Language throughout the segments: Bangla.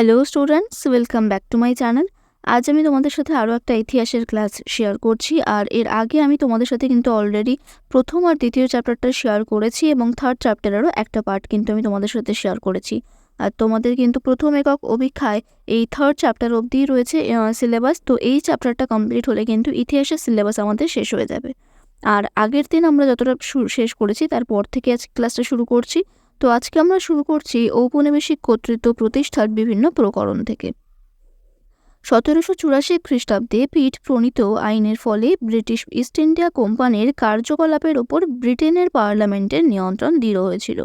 Hello students welcome back to my channel আজ আমি তোমাদের সাথে আরও একটা ইতিহাসের ক্লাস শেয়ার করছি, আর এর আগে আমি তোমাদের সাথে কিন্তু অলরেডি প্রথম আর দ্বিতীয় চ্যাপ্টারটা শেয়ার করেছি এবং থার্ড চ্যাপ্টারেরও একটা পার্ট কিন্তু আমি তোমাদের সাথে শেয়ার করেছি। আর তোমাদের কিন্তু প্রথম একক অভিক্ষায় এই থার্ড চ্যাপ্টার অবধিই রয়েছে সিলেবাস তো এই চ্যাপ্টারটা কমপ্লিট হলে কিন্তু ইতিহাসের সিলেবাস আমাদের শেষ হয়ে যাবে। আর আগের দিন আমরা যতটা শেষ করেছি, তারপর থেকে আজ ক্লাসটা শুরু করছি। তো আজকে আমরা শুরু করছি ঔপনিবেশিক কর্তৃত্ব প্রতিষ্ঠার বিভিন্ন প্রকরণ থেকে। সতেরোশো চুরাশি খ্রিস্টাব্দে পিট প্রণীত আইনের ফলে ব্রিটিশ ইস্ট ইন্ডিয়া কোম্পানির কার্যকলাপের ওপর ব্রিটেনের পার্লামেন্টের নিয়ন্ত্রণ দৃঢ় হয়েছিল।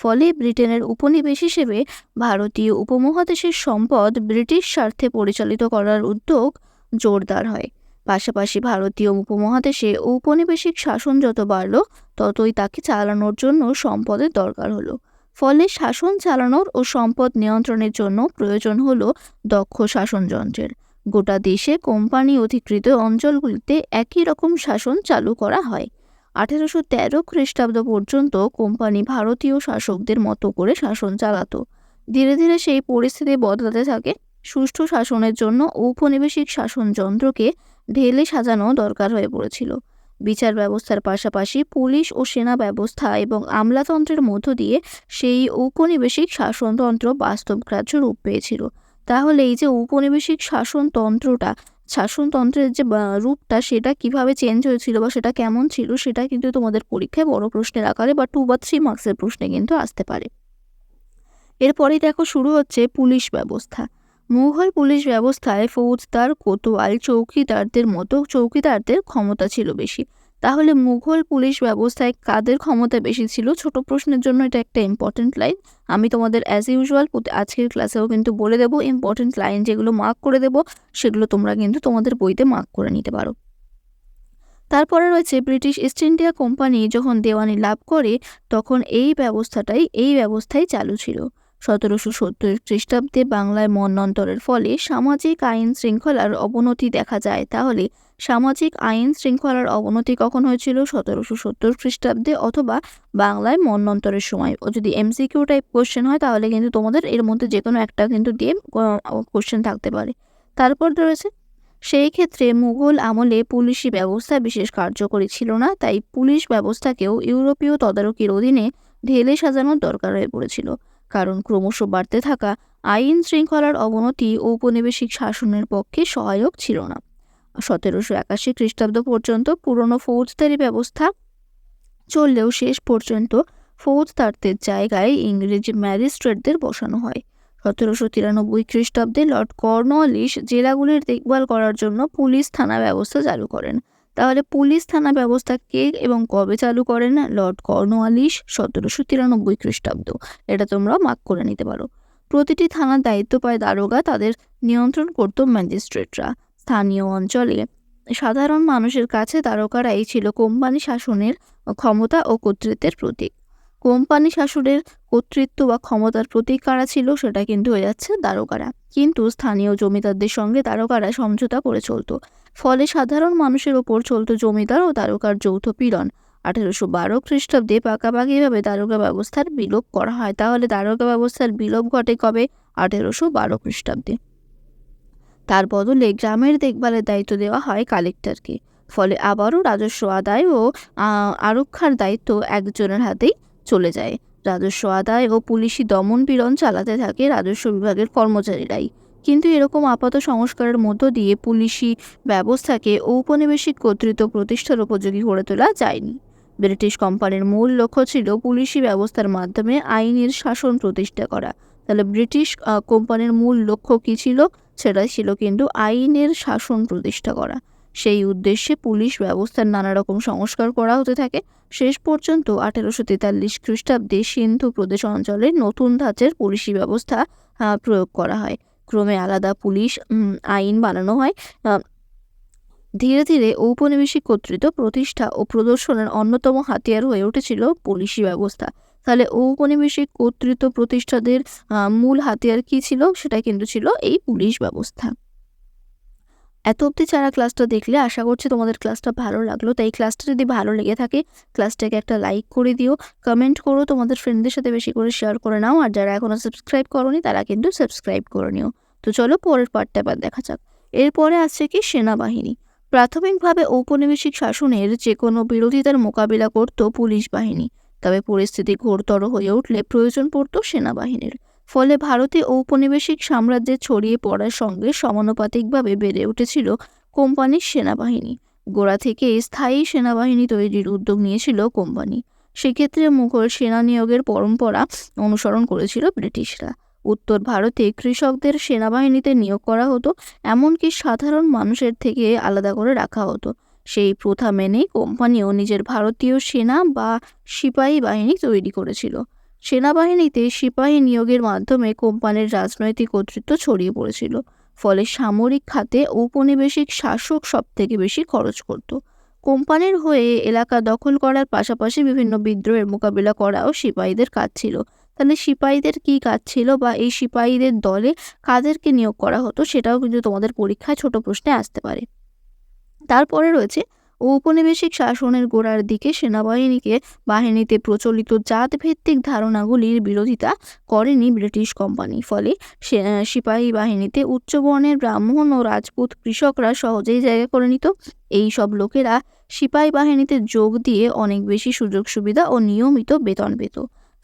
ফলে ব্রিটেনের উপনিবেশ হিসেবে ভারতীয় উপমহাদেশের সম্পদ ব্রিটিশ স্বার্থে পরিচালিত করার উদ্যোগ জোরদার হয়। পাশাপাশি ভারতীয় উপমহাদেশে ঔপনিবেশিক শাসন যত বাড়ল, ততই তাকে চালানোর জন্য সম্পদের দরকার হলো। ফলে শাসন চালানোর ও সম্পদ নিয়ন্ত্রণের জন্য প্রয়োজন হলো দক্ষ শাসনযন্ত্রের। গোটা দেশে কোম্পানি অধিকৃত অঞ্চলগুলিতে একই রকম শাসন চালু করা হয়। আঠেরোশো তেরো খ্রিস্টাব্দ পর্যন্ত কোম্পানি ভারতীয় শাসকদের মতো করে শাসন চালাতো। ধীরে ধীরে সেই পরিস্থিতি বদলাতে থাকে সুষ্ঠু শাসনের জন্য ঔপনিবেশিক শাসনযন্ত্রকে ঢেলে সাজানো দরকার হয়ে পড়েছিল। বিচার ব্যবস্থার পাশাপাশি পুলিশ ও সেনা ব্যবস্থা এবং আমলাতন্ত্রের মধ্য দিয়ে সেই ঔপনিবেশিক শাসনতন্ত্র বাস্তবগ্রাহ্য রূপ পেয়েছিল। তাহলে এই যে ঔপনিবেশিক শাসনতন্ত্রটা, শাসনতন্ত্রের যে রূপটা সেটা কীভাবে চেঞ্জ হয়েছিল বা সেটা কেমন ছিল সেটা কিন্তু তোমাদের পরীক্ষায় বড় প্রশ্নের আকারে বা টু বা থ্রি মার্কসের প্রশ্নে কিন্তু আসতে পারে। এরপরেই দেখো শুরু হচ্ছে পুলিশ ব্যবস্থা। মুঘল পুলিশ ব্যবস্থায় ফৌজদার কোতোয়াল চৌকিদারদের মতো চৌকিদারদের ক্ষমতা ছিল বেশি। তাহলে মুঘল পুলিশ ব্যবস্থায় কাদের ক্ষমতা বেশি ছিল? ছোট প্রশ্নের জন্য এটা একটা ইম্পর্টেন্ট লাইন আমি তোমাদের অ্যাজ ইউজুয়াল আজকের ক্লাসেও কিন্তু বলে দেবো ইম্পর্টেন্ট লাইন যেগুলো মার্ক করে দেবো, সেগুলো তোমরা কিন্তু তোমাদের বইতে মার্ক করে নিতে পারো। তারপরে রয়েছে ব্রিটিশ ইস্ট ইন্ডিয়া কোম্পানি যখন দেওয়ানি লাভ করে, তখন এই ব্যবস্থাটাই, এই ব্যবস্থাই চালু ছিল। সতেরোশো সত্তর খ্রিস্টাব্দে বাংলায় মন্বন্তরের ফলে সামাজিক আইন শৃঙ্খলার অবনতি দেখা যায়। তাহলে সামাজিক আইন শৃঙ্খলার অবনতি কখন হয়েছিল? সতেরোশো সত্তর খ্রিস্টাব্দে অথবা বাংলায় মন্বন্তরের সময়। ও যদি এমসিকিউ টাইপ কোশ্চেন হয়, তাহলে কিন্তু তোমাদের এর মধ্যে যে কোনো একটা কিন্তু দিয়ে কোশ্চেন থাকতে পারে। তারপর রয়েছে, সেই ক্ষেত্রে মুঘল আমলে পুলিশি ব্যবস্থা বিশেষ কার্যকরী ছিল না, তাই পুলিশ ব্যবস্থাকেও ইউরোপীয় তদারকির অধীনে ঢেলে সাজানোর দরকার হয়ে পড়েছিল। কারণ ক্রমশ বাড়তে থাকা আইন শৃঙ্খলার অবনতি ঔপনিবেশিক শাসনের পক্ষে সহায়ক ছিল না। সতেরোশো একাশি খ্রিস্টাব্দ পর্যন্ত পুরনো ফৌজদারি ব্যবস্থা চললেও শেষ পর্যন্ত ফৌজদারদের জায়গায় ইংরেজি ম্যাজিস্ট্রেটদের বসানো হয়। সতেরোশো তিরানব্বই খ্রিস্টাব্দে লর্ড কর্নওয়ালিস জেলাগুলির দেখভাল করার জন্য পুলিশ থানা ব্যবস্থা চালু করেন। তাহলে পুলিশ থানা ব্যবস্থা কে এবং কবে চালু করেন লর্ড কর্নওয়ালিস সতেরোশো তিরানব্বই খ্রিস্টাব্দ। এটা তোমরা মার্ক করে নিতে পারো। প্রতিটি থানার দায়িত্ব পায় দারোগা, তাদের নিয়ন্ত্রণ করত ম্যাজিস্ট্রেটরা। স্থানীয় অঞ্চলে সাধারণ মানুষের কাছে তারকারাই ছিল কোম্পানি শাসনের ক্ষমতা ও কর্তৃত্বের প্রতীক। কোম্পানি শাসনের কর্তৃত্ব বা ক্ষমতার প্রতীক কারা ছিল সেটা কিন্তু হয়ে যাচ্ছে দারোগারা। কিন্তু স্থানীয় জমিদারদের সঙ্গে দারোগারা সমঝোতা করে চলতো। ফলে সাধারণ মানুষের ওপর চলত জমিদার ও দারোগার যৌথ পীড়ন। আঠেরোশো বারো খ্রিস্টাব্দে পাকাপাকিভাবে দারোগা ব্যবস্থার বিলোপ করা হয়। তাহলে দারোগা ব্যবস্থার বিলোপ ঘটে কবে? আঠেরোশো বারো খ্রিস্টাব্দে। তার বদলে গ্রামের দেখভালের দায়িত্ব দেওয়া হয় কালেক্টরকে। ফলে আবারও রাজস্ব আদায় ও আরক্ষার দায়িত্ব একজনের হাতেই চলে যায়। রাজস্ব আদায় ও পুলিশি দমন পীড়ন চালাতে থাকে রাজস্ব বিভাগের কর্মচারীরাই। কিন্তু এরকম আপাত সংস্কারের মধ্য দিয়ে পুলিশি ব্যবস্থাকে ঔপনিবেশিক কর্তৃত্ব প্রতিষ্ঠার উপযোগী করে তোলা যায়নি। ব্রিটিশ কোম্পানির মূল লক্ষ্য ছিল পুলিশি ব্যবস্থার মাধ্যমে আইনের শাসন প্রতিষ্ঠা করা। তাহলে ব্রিটিশ কোম্পানির মূল লক্ষ্য কী ছিল? সেটা ছিল কিন্তু আইনের শাসন প্রতিষ্ঠা করা। সেই উদ্দেশ্যে পুলিশ ব্যবস্থার নানা রকম সংস্কার করা হতে থাকে। শেষ পর্যন্ত আঠেরোশো তেতাল্লিশ খ্রিস্টাব্দে সিন্ধু প্রদেশ অঞ্চলে নতুন ধাঁচের পুলিশি ব্যবস্থা প্রয়োগ করা হয়। ক্রমে আলাদা পুলিশ আইন বানানো হয়। ধীরে ধীরে ঔপনিবেশিক কর্তৃত্ব প্রতিষ্ঠা ও প্রদর্শনের অন্যতম হাতিয়ার হয়ে উঠেছিল পুলিশি ব্যবস্থা। তাহলে ঔপনিবেশিক কর্তৃত্ব প্রতিষ্ঠাদের মূল হাতিয়ার কি ছিল? সেটা কিন্তু ছিল এই পুলিশ ব্যবস্থা। এত অবধি যারা ক্লাসটা দেখলে আশা করছি তোমাদের ক্লাসটা ভালো লাগল। তাই ক্লাসটা যদি ভালো লেগে থাকে ক্লাসটাকে একটা লাইক করে দিও কমেন্ট করো, তোমাদের ফ্রেন্ডদের সাথে বেশি করে শেয়ার করে নাও, আর যারা এখনও সাবস্ক্রাইব করোনি, তারা কিন্তু সাবস্ক্রাইব করে নিও। তো চলো পরের পার্টটা এবার দেখা যাক। এরপরে আসছে কি সেনাবাহিনী। প্রাথমিকভাবে ঔপনিবেশিক শাসনের যে কোনো বিরোধিতার মোকাবিলা করত পুলিশ বাহিনী, তবে পরিস্থিতি ঘোরতর হয়ে উঠলে প্রয়োজন পড়ত সেনাবাহিনীর। ফলে ভারতে ঔপনিবেশিক সাম্রাজ্যে ছড়িয়ে পড়ার সঙ্গে সমানুপাতিকভাবে বেড়ে উঠেছিল কোম্পানির সেনাবাহিনী। গোড়া থেকে স্থায়ী সেনাবাহিনী তৈরির উদ্যোগ নিয়েছিল কোম্পানি। সেক্ষেত্রে মুঘল সেনা নিয়োগের পরম্পরা অনুসরণ করেছিল ব্রিটিশরা। উত্তর ভারতে কৃষকদের সেনাবাহিনীতে নিয়োগ করা হতো, এমনকি সাধারণ মানুষের থেকে আলাদা করে রাখা হতো। সেই প্রথা মেনে কোম্পানিও নিজের ভারতীয় সেনা বা সিপাহী বাহিনী তৈরি করেছিল। সেনাবাহিনীতে সিপাহী নিয়োগের মাধ্যমে কোম্পানির রাজনৈতিক কর্তৃত্ব ছড়িয়ে পড়েছিল। ফলে সামরিক খাতে ঔপনিবেশিক শাসক সবথেকে বেশি খরচ করত। কোম্পানির হয়ে এলাকা দখল করার পাশাপাশি বিভিন্ন বিদ্রোহের মোকাবিলা করাও সিপাহীদের কাজ ছিল। তাহলে সিপাহীদের কী কাজ ছিল বা এই সিপাহীদের দলে কাদেরকে নিয়োগ করা হতো সেটাও কিন্তু তোমাদের পরীক্ষায় ছোট প্রশ্নে আসতে পারে। তারপরে রয়েছে ঔপনিবেশিক শাসনের গোড়ার দিকে সেনাবাহিনীকে বাহিনীতে প্রচলিত জাতভিত্তিক ধারণাগুলির বিরোধিতা করেনি ব্রিটিশ কোম্পানি। ফলে সিপাহী বাহিনীতে উচ্চবর্ণের ব্রাহ্মণ ও রাজপুত কৃষকরা সহজেই জায়গা করে নিত। এই সব লোকেরা সিপাহী বাহিনীতে যোগ দিয়ে অনেক বেশি সুযোগ সুবিধা ও নিয়মিত বেতন পেত।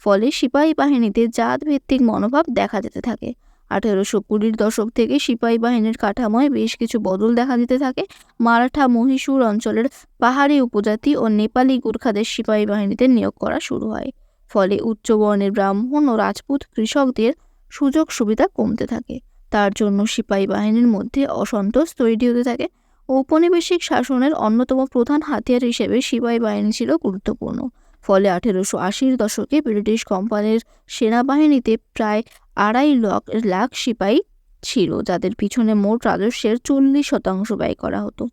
ফলে সিপাহী বাহিনীতে জাতভিত্তিক মনোভাব দেখা যেতে থাকে। আঠেরোশো কুড়ির দশক থেকে সিপাহী বাহিনীর কাঠামোয় বেশ কিছু বদল দেখা দিতে থাকে। মারাঠা, মহীশূর অঞ্চলের পাহাড়ি উপজাতি ও নেপালি গুর্খাদের সিপাহী বাহিনীতে নিয়োগ করা শুরু হয়। ফলে উচ্চবর্ণের ব্রাহ্মণ ও রাজপুত কৃষকদের সুযোগ সুবিধা কমতে থাকে। তার জন্য সিপাহী বাহিনীর মধ্যে অসন্তোষ তৈরি হতে থাকে। ঔপনিবেশিক শাসনের অন্যতম প্রধান হাতিয়ার হিসেবে সিপাহী বাহিনী ছিল গুরুত্বপূর্ণ। ফলে আঠেরোশো আশির দশকে ব্রিটিশ কোম্পানির সেনাবাহিনীতে প্রায় আড়াই লাখ লাখ সিপাহী ছিল, যাদের পিছনে মোট রাজস্বের চল্লিশ শতাংশ ব্যয় করা হতো।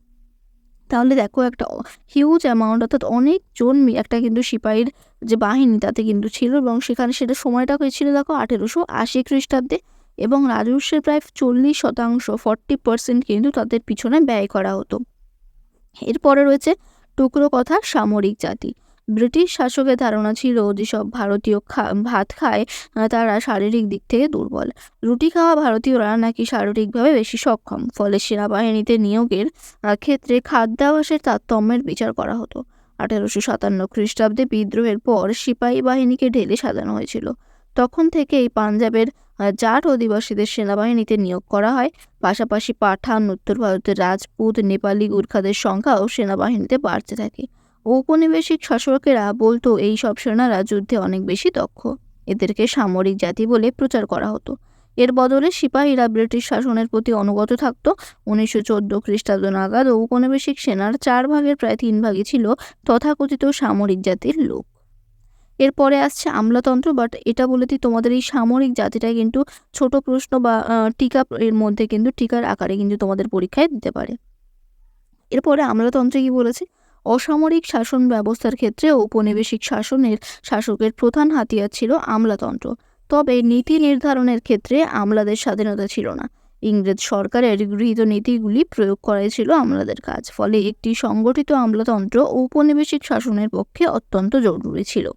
তাহলে দেখো একটা হিউজ অ্যামাউন্ট অর্থাৎ অনেক অনেকজন একটা কিন্তু সিপাহীর যে বাহিনী, তাতে কিন্তু ছিল এবং সেখানে সেটা সময়টা হয়েছিল দেখো আঠেরোশো আশি খ্রিস্টাব্দে এবং রাজস্বের প্রায় চল্লিশ শতাংশ ফর্টি পার্সেন্ট কিন্তু তাদের পিছনে ব্যয় করা হতো। এরপরে রয়েছে টুকরো কথা সামরিক জাতি। ব্রিটিশ শাসকের ধারণা ছিল যেসব ভারতীয় ভাত খায় তারা শারীরিক দিক থেকে দুর্বল। রুটি খাওয়া ভারতীয়রা নাকি শারীরিকভাবে বেশি সক্ষম, ফলে সেনাবাহিনীতে নিয়োগের ক্ষেত্রে খাদ্যাভাসের তারতম্যের বিচার করা হতো। আঠেরোশো সাতান্ন খ্রিস্টাব্দে বিদ্রোহের পর সিপাহী বাহিনীকে ঢেলে সাজানো হয়েছিল। তখন থেকেই পাঞ্জাবের জাট অধিবাসীদের সেনাবাহিনীতে নিয়োগ করা হয়। পাশাপাশি পাঠান, উত্তর ভারতের রাজপুত, নেপালি গুর্খাদের সংখ্যাও সেনাবাহিনীতে বাড়তে থাকে। ঔপনিবেশিক শাসকেরা বলতো, এই সব সেনারা যুদ্ধে অনেক বেশি দক্ষ। এদেরকে সামরিক জাতি বলে প্রচার করা হতো। এর বদলে সিপাহীরা ব্রিটিশ শাসনের প্রতি অনুগত থাকত। উনিশশো চোদ্দ খ্রিস্টাব্দ নাগাদ ঔপনিবেশিক সেনার চার ভাগের প্রায় তিন ভাগই ছিল তথাকথিত সামরিক জাতির লোক। এরপরে আসছে আমলাতন্ত্র বাট এটা বলে দিই, তোমাদের এই সামরিক জাতিটা কিন্তু ছোট প্রশ্ন বা টিকা এর মধ্যে কিন্তু টিকার আকারে কিন্তু তোমাদের পরীক্ষায় দিতে পারে। এরপরে আমলাতন্ত্রে কি বলেছে? অসামরিক শাসন ব্যবস্থার ক্ষেত্রে ঔপনিবেশিক শাসনের শাসকের প্রধান হাতিয়ার ছিল আমলাতন্ত্র। তবে নীতি নির্ধারণের ক্ষেত্রে আমলাদের স্বাধীনতা ছিল না। ইংরেজ সরকারের গৃহীত নীতিগুলি প্রয়োগ করাই ছিল আমলাদের কাজ, ফলে একটি সংগঠিত আমলাতন্ত্র ঔপনিবেশিক শাসনের পক্ষে অত্যন্ত জরুরি ছিল।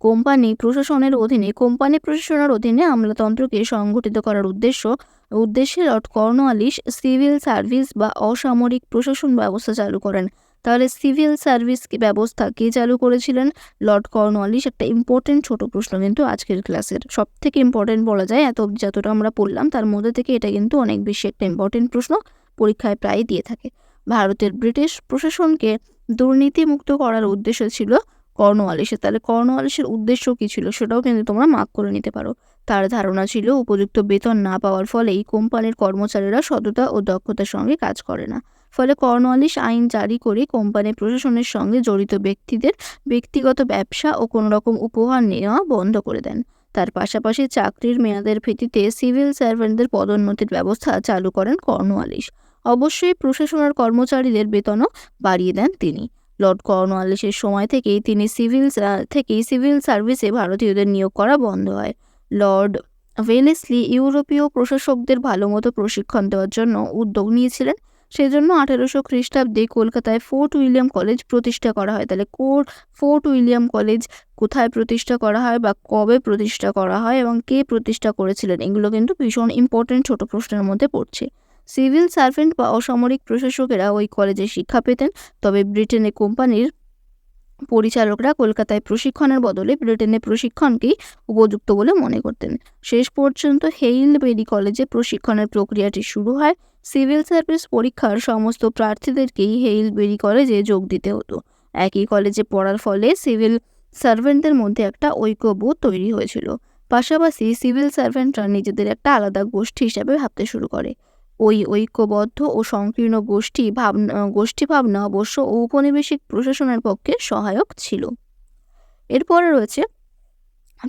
কোম্পানি প্রশাসনের অধীনে, কোম্পানি প্রশাসনের অধীনে আমলাতন্ত্রকে সংগঠিত করার উদ্দেশ্য, উদ্দেশ্যে লর্ড কর্নওয়ালিস সিভিল সার্ভিস বা অসামরিক প্রশাসন ব্যবস্থা চালু করেন। তাহলে সিভিল সার্ভিস ব্যবস্থা কে চালু করেছিলেন? লর্ড কর্নওয়ালিস একটা ইম্পর্টেন্ট ছোট প্রশ্ন কিন্তু আজকের ক্লাসের। সব থেকে ইম্পর্টেন্ট বলা যায়, এত যতটা আমরা পড়লাম, তার মধ্যে থেকে এটা কিন্তু অনেক বেশি একটা ইম্পর্টেন্ট প্রশ্ন, পরীক্ষায় প্রায় দিয়ে থাকে। ভারতের ব্রিটিশ প্রশাসনকে দুর্নীতিমুক্ত করার উদ্দেশ্য ছিল কর্নওয়ালিসের। তাহলে কর্নওয়ালিসের উদ্দেশ্য কী ছিল, সেটাও কিন্তু তোমরা মার্ক করে নিতে পারো। তার ধারণা ছিল, উপযুক্ত বেতন না পাওয়ার ফলে এই কোম্পানির কর্মচারীরা সততা ও দক্ষতার সঙ্গে কাজ করে না। ফলে কর্নওয়ালিস আইন জারি করে কোম্পানি প্রশাসনের সঙ্গে জড়িত ব্যক্তিদের ব্যক্তিগত ব্যবসা ও কোনো রকম উপহার নেওয়া বন্ধ করে দেন। তার পাশাপাশি চাকরির মেয়াদের ভিত্তিতে সিভিল সার্ভেন্টদের পদোন্নতির ব্যবস্থা চালু করেন কর্নওয়ালিস অবশ্যই প্রশাসনের কর্মচারীদের বেতনও বাড়িয়ে দেন তিনি। লর্ড কর্নওয়ালিসের সময় থেকেই তিনি সিভিল থেকেই সিভিল সার্ভিসে ভারতীয়দের নিয়োগ করা বন্ধ হয়। লর্ড ভেলেসলি ইউরোপীয় প্রশাসকদের ভালোমতো প্রশিক্ষণ দেওয়ার জন্য উদ্যোগ নিয়েছিলেন সেজন্য আঠেরোশো খ্রিস্টাব্দে কলকাতায় ফোর্ট উইলিয়াম কলেজ প্রতিষ্ঠা করা হয়। তাহলে কোর, ফোর্ট উইলিয়াম কলেজ কোথায় প্রতিষ্ঠা করা হয় বা কবে প্রতিষ্ঠা করা হয় এবং কে প্রতিষ্ঠা করেছিলেন, এগুলো কিন্তু ভীষণ ইম্পর্টেন্ট ছোট প্রশ্নের মধ্যে পড়ছে। সিভিল সার্ভেন্ট বা অসামরিক প্রশাসকেরা ওই কলেজে শিক্ষা পেতেন, তবে ব্রিটেনে কোম্পানির পরিচালকরা কলকাতায় প্রশিক্ষণের বদলে ব্রিটেনে প্রশিক্ষণকেই উপযুক্ত বলে মনে করতেন। শেষ পর্যন্ত হেইলবেরি কলেজে প্রশিক্ষণের প্রক্রিয়াটি শুরু হয় সিভিল সার্ভিস পরীক্ষার সমস্ত প্রার্থীদেরকেই হেইলবেরি কলেজে যোগ দিতে হতো। একই কলেজে পড়ার ফলে সিভিল সার্ভেন্টদের মধ্যে একটা ঐক্যবোধ তৈরি হয়েছিল। পাশাপাশি সিভিল সার্ভেন্টরা নিজেদের একটা আলাদা গোষ্ঠী হিসাবে ভাবতে শুরু করে। ওই ঐক্যবদ্ধ ও সংকীর্ণ গোষ্ঠী ভাবনা গোষ্ঠী ভাবনা অবশ্য ঔপনিবেশিক প্রশাসনের পক্ষে সহায়ক ছিল। এরপরে রয়েছে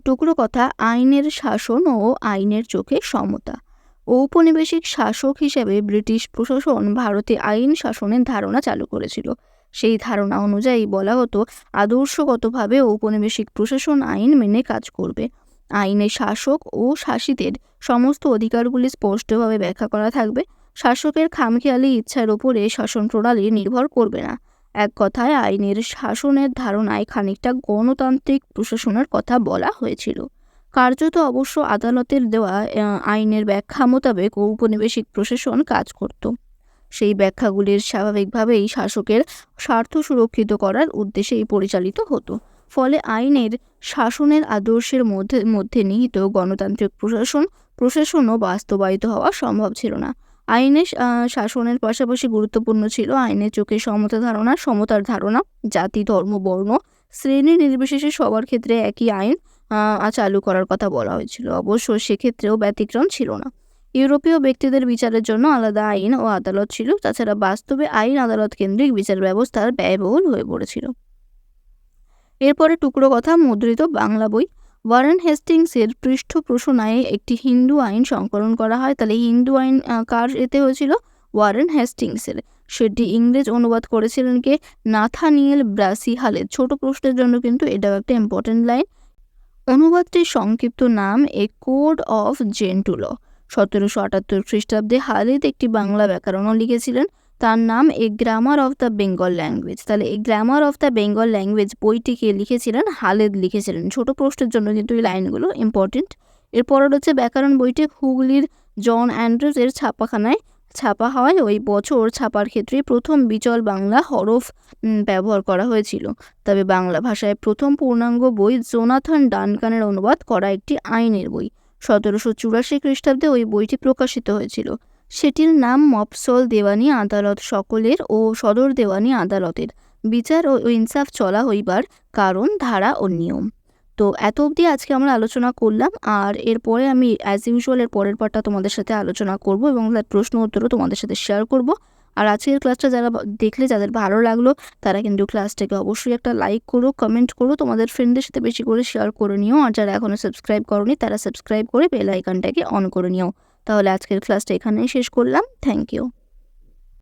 টুকরো কথা, আইনের শাসন ও আইনের চোখে সমতা। ঔপনিবেশিক শাসক হিসেবে ব্রিটিশ প্রশাসন ভারতে আইন শাসনের ধারণা চালু করেছিল। সেই ধারণা অনুযায়ী বলা হতো, আদর্শগতভাবে ঔপনিবেশিক প্রশাসন আইন মেনে কাজ করবে। আইনে শাসক ও শাসিতের সমস্ত অধিকারগুলি স্পষ্টভাবে ব্যাখ্যা করা থাকবে। শাসকের খামখেয়ালি ইচ্ছার ওপরে শাসন প্রণালী নির্ভর করবে না। এক কথায়, আইনের শাসনের ধারণায় খানিকটা গণতান্ত্রিক প্রশাসনের কথা বলা হয়েছিল। কার্যত অবশ্য আদালতের দেওয়া আইনের ব্যাখ্যা মোতাবেক ঔপনিবেশিক প্রশাসন কাজ করত। সেই ব্যাখ্যাগুলির স্বাভাবিকভাবেই শাসকের স্বার্থ সুরক্ষিত করার উদ্দেশ্যেই পরিচালিত হতো। ফলে আইনের শাসনের আদর্শের মধ্যে মধ্যে নিহিত গণতান্ত্রিক প্রশাসন, প্রশাসনও বাস্তবায়িত হওয়া সম্ভব ছিল না। আইনের শাসনের পাশাপাশি গুরুত্বপূর্ণ ছিল আইনের চোখে সমতা ধারণা, সমতার ধারণা, জাতি, ধর্ম, বর্ণ শ্রেণি নির্বিশেষে সবার ক্ষেত্রে একই আইন চালু করার কথা বলা হয়েছিল। অবশ্য সেক্ষেত্রেও ব্যতিক্রম ছিল না। ইউরোপীয় ব্যক্তিদের বিচারের জন্য আলাদা আইন ও আদালত ছিল। তাছাড়া বাস্তবে আইন আদালত কেন্দ্রিক বিচার ব্যবস্থার ব্যয়বহুল হয়ে পড়েছিল। এরপরে টুকরো কথা, মুদ্রিত বাংলা বই। ওয়ারেন হেস্টিংসের পৃষ্ঠপোষণায় একটি হিন্দু আইন সংকলন করা হয়। তাহলে হিন্দু আইন কার এতে হয়েছিল? ওয়ারেন হেস্টিংসের সেটি ইংরেজ অনুবাদ করেছিলেন কে নাথানিয়েল ব্রাসি হালের ছোট প্রশ্নের জন্য কিন্তু এটাও একটা ইম্পর্টেন্ট লাইন অনুবাদটির সংক্ষিপ্ত নাম এ কোড অফ জেন্টুল সতেরোশো আটাত্তর খ্রিস্টাব্দে হালেদ একটি বাংলা ব্যাকরণও লিখেছিলেন। তার নাম a grammar of the Bengal language তাহলে এই grammar of the Bengal language বইটিকে লিখেছিলেন? হালেদ লিখেছিলেন। ছোট প্রশ্নের জন্য কিন্তু এই লাইনগুলো ইম্পর্টেন্ট এরপরে হচ্ছে ব্যাকরণ বইটি হুগলির জন অ্যান্ড্রুজের ছাপাখানায়। ছাপা হয়। ওই বছর ছাপার ক্ষেত্রে প্রথম বিচল বাংলা হরফ ব্যবহার করা হয়েছিল। তবে বাংলা ভাষায় প্রথম পূর্ণাঙ্গ বই জোনাথন ডানকানের অনুবাদ করা একটি আইনের বই। সতেরোশো চুরাশি খ্রিস্টাব্দে ওই বইটি প্রকাশিত হয়েছিল। সেটির নাম মফসল দেওয়ানি আদালত সকলের ও সদর দেওয়ানি আদালতের। বিচার ও ইনসাফ চলা হইবার কারণ, ধারা ও নিয়ম। তো এত অবধি আজকে আমরা আলোচনা করলাম। আর এরপরে আমি অ্যাজ ইউজুয়াল এর পরের পার্টটা তোমাদের সাথে আলোচনা করব এবং তার প্রশ্ন উত্তরও তোমাদের সাথে শেয়ার করব। আর আজকের ক্লাসটা যারা দেখলে যাদের ভালো লাগল, তারা কিন্তু ক্লাসটাকে অবশ্যই একটা লাইক করো কমেন্ট করো, তোমাদের ফ্রেন্ডদের সাথে বেশি করে শেয়ার করে নিও। আর যারা এখনও সাবস্ক্রাইব করনি, তারা সাবস্ক্রাইব করে বেল আইকনটাকে অন করে নিও। তাহলে আজকের ক্লাসটা এখানেই শেষ করলাম। Thank you